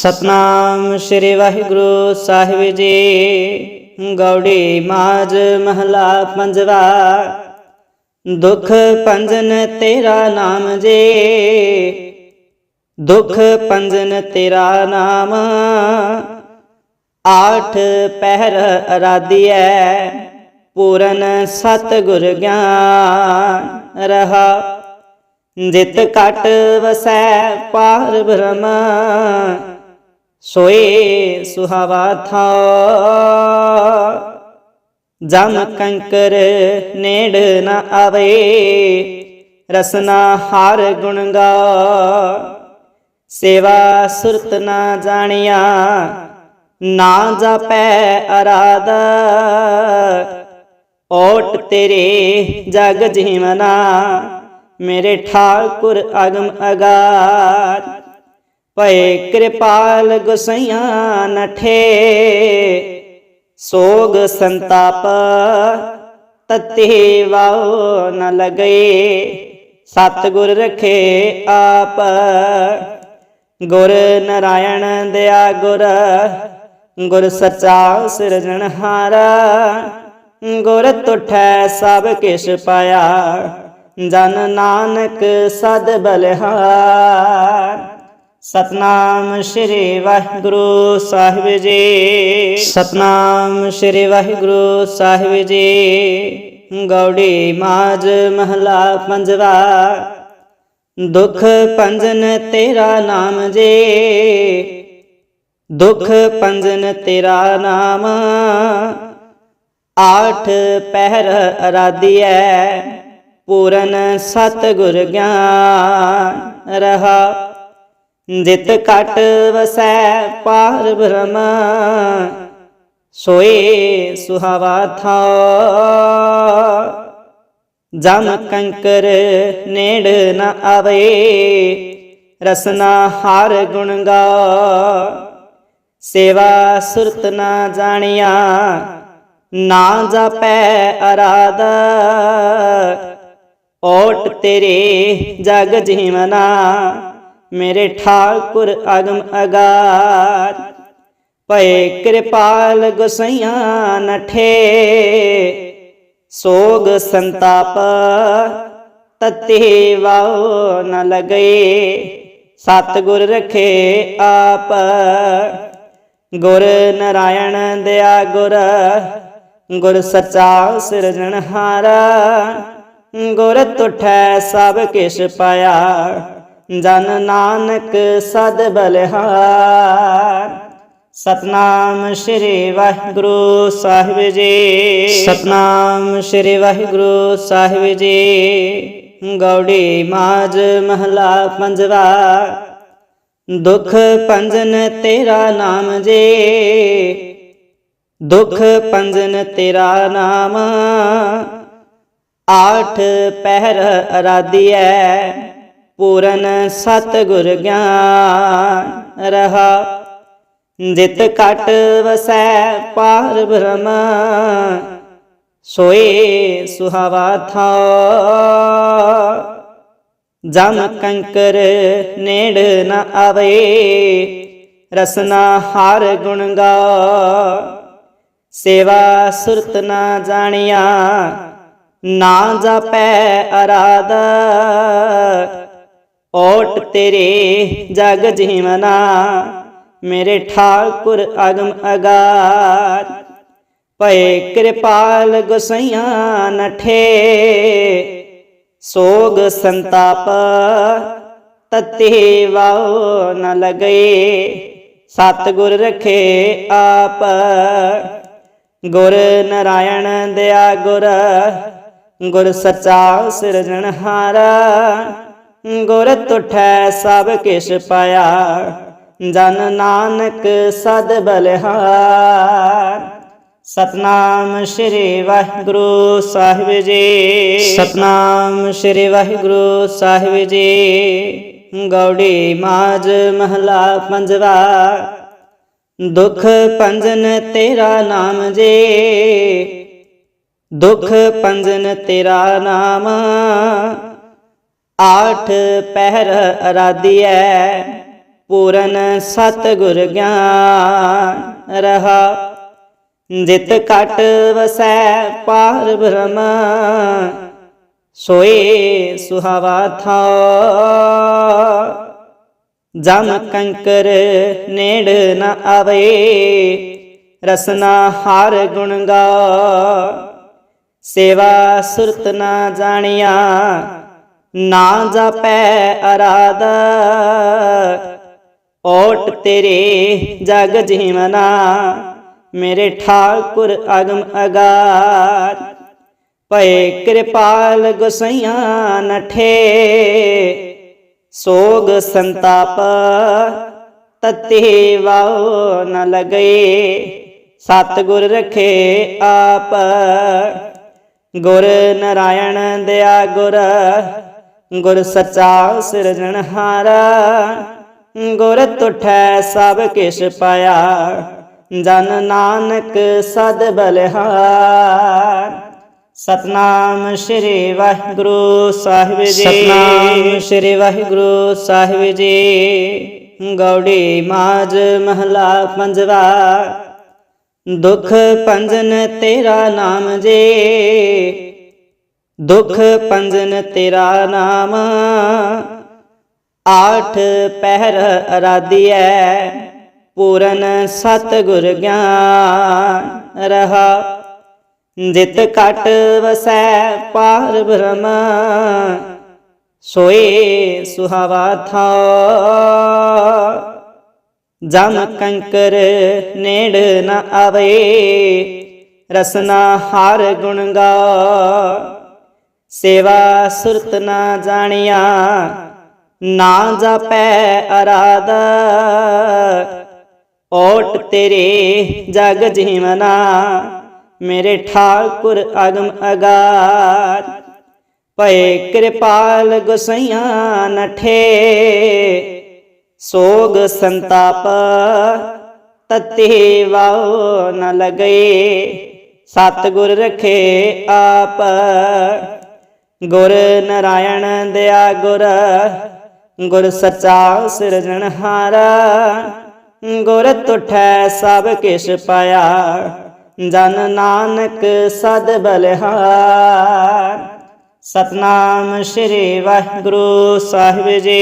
ਸਤਨਾਮ ਸ੍ਰੀ ਵਾਹਿਗੁਰੂ ਸਾਹਿਬ ਜੀ। ਗੌੜੀ ਮਾਜ ਮਹਲਾ ਪੰਜਵਾ। ਦੁਖ ਪੰਜਨ ਤੇਰਾ ਨਾਮ ਜੀ। ਦੁਖ ਪੰਜਨ ਤੇਰਾ ਨਾਮ। ਆਠ ਪਹਿਰ ਅਰਾਧੀਐ, ਪੂਰਨ ਸਤ ਗੁਰ ਗਿਆਨ ਰਹਾ। ਜਿਤ ਕਟ ਵਸੈ ਪਾਰ ਬ੍ਰਹਮ। ਸੋਏ ਸੁਹਾਵਾ ਥਾ। ਜਮ ਕੰਕਰ ਨੇੜ ਨਾ ਆਵੇ, ਰਸਨਾ ਹਾਰ ਗੁਣ ਗਾ। ਸੇਵਾ ਸੁਰਤ ਨਾ ਜਾਣਿਆ, ਨਾ ਜਾਪੈ ਅਰਾਧ। ਓਟ ਤੇਰੇ ਜਗ ਜੀਵਨਾ, ਮੇਰੇ ਠਾਕੁਰ ਅਗਮ ਅਗਾਰ। ਭਏ ਕਿਰਪਾਲ ਗੁਸਈਆਂ ਨਠੇ ਸੋਗ ਸੰਤਾਪ ਤਤੇ ਵਾਉ ਨ ਲਗਏ ਸਤ ਰਖੇ ਆਪ। ਗੁਰ ਨਰਾਇਣ ਦਿਆ ਗੁਰ। ਗੁਰ ਸਚਾ ਸਿਰਜਣਹਾਰਾ ਗੁਰ ਤੁਠੈ ਸਭ ਕਿਛ ਪਾਇਆ। ਜਨ ਨਾਨਕ ਸਦ ਬਲਿਹਾਰ। ਸਤਨਾਮ ਸ੍ਰੀ ਵਾਹਿਗੁਰੂ ਸਾਹਿਬ ਜੀ। ਸਤਨਾਮ ਸ੍ਰੀ ਵਾਹਿਗੁਰੂ ਸਾਹਿਬ ਜੀ। ਗੌੜੀ ਮਾਜ ਮਹਲਾ ਪੰਜਵਾ। ਦੁਖ ਪੰਜਨ ਤੇਰਾ ਨਾਮ ਜੀ। ਦੁਖ ਪੰਜਨ ਤੇਰਾ ਨਾਮ। ਆਠ ਪਹਿਰ ਅਰਾਧੀਐ। ਪੂਰਨ ਸਤ ਗੁਰ ਗਿਆਨ ਰਹਾ। ਜਿਤ ਕਟ ਵਸੈ ਪਾਰ ਬ੍ਰਹਮ, ਸੋਏ ਸੁਹਾਵਾ ਥਾ। ਜਮ ਕੰਕਰ ਨੇੜ ਨ ਆਵੇ, ਰਸਨਾ ਹਾਰ ਗੁਣ ਗਾ। ਸੇਵਾ ਸੁਰਤ ਨਾ ਜਾਣਿਆ, ਨਾ ਜਾਪੈ ਅਰਾਧ। ਓਟ ਤੇਰੇ ਜਗ ਜੀਵਨਾ ਮੇਰੇ ਠਾਕੁਰ ਅਗਮ ਅਗਾਰ। ਭਏ ਕਿਰਪਾਲ ਗੁਸਈਆਂ ਨਠੇ ਸੋਗ ਸੰਤਾਪ ਤਤੇ ਵਾਉ ਨ ਲਗਏ ਸਤ ਰਖੇ ਆਪ। ਗੁਰ ਨਰਾਇਣ ਦਿਆ ਗੁਰ। ਗੁਰ ਸਚਾ ਸਿਰਜਣਹਾਰਾ। ਗੁਰ ਤੁਠੈ ਸਭ ਕਿਛ ਪਾਇਆ। ਜਨ ਨਾਨਕ ਸਦ ਬਲਿਹਾਰ। ਸਤਨਾਮ ਸ੍ਰੀ ਵਾਹਿਗੁਰੂ ਸਾਹਿਬ ਜੀ। ਸਤਨਾਮ ਸ੍ਰੀ ਵਾਹਿਗੁਰੂ ਸਾਹਿਬ ਜੀ। ਗੌੜੀ ਮਾਜ ਮਹਲਾ ਪੰਜਵਾ। ਦੁਖ ਪੰਜਨ ਤੇਰਾ ਨਾਮ ਜੀ। ਦੁਖ ਪੰਜਨ ਤੇਰਾ ਨਾਮ। ਆਠ ਪਹਿਰ ਅਰਾਧੀਐ। ਪੂਰਨ ਸਤ ਗੁਰ ਗਿਆਨ ਰਹਾ। ਜਿਤ ਕਟ ਵਸੈ ਪਾਰ ਬ੍ਰਹਮ, ਸੋਏ ਸੁਹਾਵਾ ਥਾ। ਜਮ ਕੰਕਰ ਨੇੜ ਨ ਆਵੇ, ਰਸਨਾ ਹਾਰ ਗੁਣ ਗਾ। ਸੇਵਾ ਸੁਰਤ ਨਾ ਜਾਣਿਆ, ਨਾ ਜਾਪੈ ਅਰਾਧ। ਓਟ ਤੇਰੇ ਜਗ ਜੀਵਨਾ, ਮੇਰੇ ਠਾਕੁਰ ਅਗਮ ਅਗਾਰ। ਭਏ ਕਿਰਪਾਲ ਗੁਸਈਆਂ ਨਠੇ ਸੋਗ ਸੰਤਾਪ ਤਤੇ ਵਾਉ ਨ ਲਗਏ ਸਤ ਗੁਰ ਰਖੇ ਆਪ, ਗੁਰ ਨਰਾਇਣ ਦਿਆ ਗੁਰ ਗੁਰ ਸਚਾ ਸਿਰਜਣਹਾਰਾ। ਗੁਰ ਤੁਠੈ ਸਭ ਕਿਛ ਪਾਇਆ। ਜਨ ਨਾਨਕ ਸਦ ਬਲਿਹਾਰ। ਸਤਨਾਮ ਸ੍ਰੀ ਵਾਹਿਗੁਰੂ ਸਾਹਿਬ ਜੀ। ਸਤਨਾਮ ਸ੍ਰੀ ਵਾਹਿਗੁਰੂ ਸਾਹਿਬ ਜੀ। ਗੌੜੀ ਮਾਜ ਮਹਲਾ ਪੰਜਵਾ। ਦੁਖ ਪੰਜਨ ਤੇਰਾ ਨਾਮ ਜੀ। ਦੁਖ ਪੰਜਨ ਤੇਰਾ ਨਾਮ। ਆਠ ਪਹਿਰ ਅਰਾਧੀਐ, ਪੂਰਨ ਸਤਿਗੁਰ ਗਿਆਨ ਰਹਾ। ਜਿਤ ਕਟ ਵਸੈ ਪਾਰ ਬ੍ਰਹਮ, ਸੋਏ ਸੁਹਾਵਾ ਥਾ ਜਮ ਕੰਕਰ ਨੇੜ ਨ ਆਵੇ, ਰਸਨਾ ਹਾਰ ਗੁਣ ਗਾ ਸੇਵਾ ਸੁਰਤ ਨਾ ਜਾਣਿਆ ਨਾ ਜਾਪੈ ਅਰਾਧ। ਓਟ ਤੇਰੇ ਜਗ ਜੀਵਨਾ, ਮੇਰੇ ਠਾਕੁਰ ਅਗਮ ਅਗਾਰ। ਭਏ ਕਿਰਪਾਲ ਗੁਸਈਆਂ ਨਠੇ ਸੋਗ ਸੰਤਾਪ ਤਤੇ ਵਾਉ ਨ ਲਗਏ ਸਤਿਗੁਰ ਰਖੇ ਆਪ, ਗੁਰ ਨਰਾਇਣ ਦਿਆ ਗੁਰ ਗੁਰ ਸਚਾ ਸਿਰਜਣਹਾਰਾ ਗੁਰ ਤੁਠੈ ਸਭ ਕਿਛ ਪਾਇਆ। ਜਨ ਨਾਨਕ ਸਦ ਬਲਿਹਾਰ। ਸਤਨਾਮ ਸ਼੍ਰੀ ਵਾਹਿਗੁਰੂ ਸਾਹਿਬ ਜੀ। ਸਤਨਾਮ ਸ਼੍ਰੀ ਵਾਹਿਗੁਰੂ ਸਾਹਿਬ ਜੀ। ਗੌੜੀ ਮਾਜ ਮਹਲਾ ਪੰਜਵਾ। ਦੁਖ ਪੰਜਨ ਤੇਰਾ ਨਾਮ ਜੇ। ਦੁਖ ਪੰਜਨ ਤੇਰਾ ਨਾਮ। ਆਠ ਪਹਿਰ ਅਰਾਧਿਐ, ਪੂਰਨ ਸਤਿਗੁਰ ਗਿਆਨ ਰਹਾ। ਜਿਤ ਕਟ ਵਸੈ ਪਾਰ ਬ੍ਰਹਮ, ਸੋਏ ਸੁਹਾਵਾ ਥਾ। ਜਮ ਕੰਕਰ ਨੇੜ ਨ ਆਵੇ, ਰਸਨਾ ਹਾਰ ਗੁਣ ਗਾ। ਸੇਵਾ ਸੁਰਤ ਨਾ ਜਾਣਿਆ, ਨਾ ਜਾਪੈ ਅਰਾਧ। ਓਟ ਤੇਰੇ ਜਗ ਜੀਵਨਾ, ਮੇਰੇ ਠਾਕੁਰ ਅਗਮ ਅਗਾਰ। ਭਏ ਕਿਰਪਾਲ ਗੁਸਈਆਂ ਨਠੇ ਸੋਗ ਸੰਤਾਪ ਤਤੇ ਵਾਉ ਨ ਲਗੇ। ਸਤਿਗੁਰ ਰਖੇ ਆਪ। ਗੁਰ ਨਰਾਇਣ ਦਿਆ ਗੁਰ ਗੁਰ ਸੱਚਾ ਸਿਰਜਣਹਾਰਾ ਗੁਰ ਤੁਠੈ ਸਭ ਕਿਛ ਪਾਇਆ, ਜਨ ਨਾਨਕ ਸਦ ਬਲਿਹਾਰ। ਸਤਨਾਮ ਸ਼੍ਰੀ ਵਾਹਿਗੁਰੂ ਸਾਹਿਬ ਜੀ।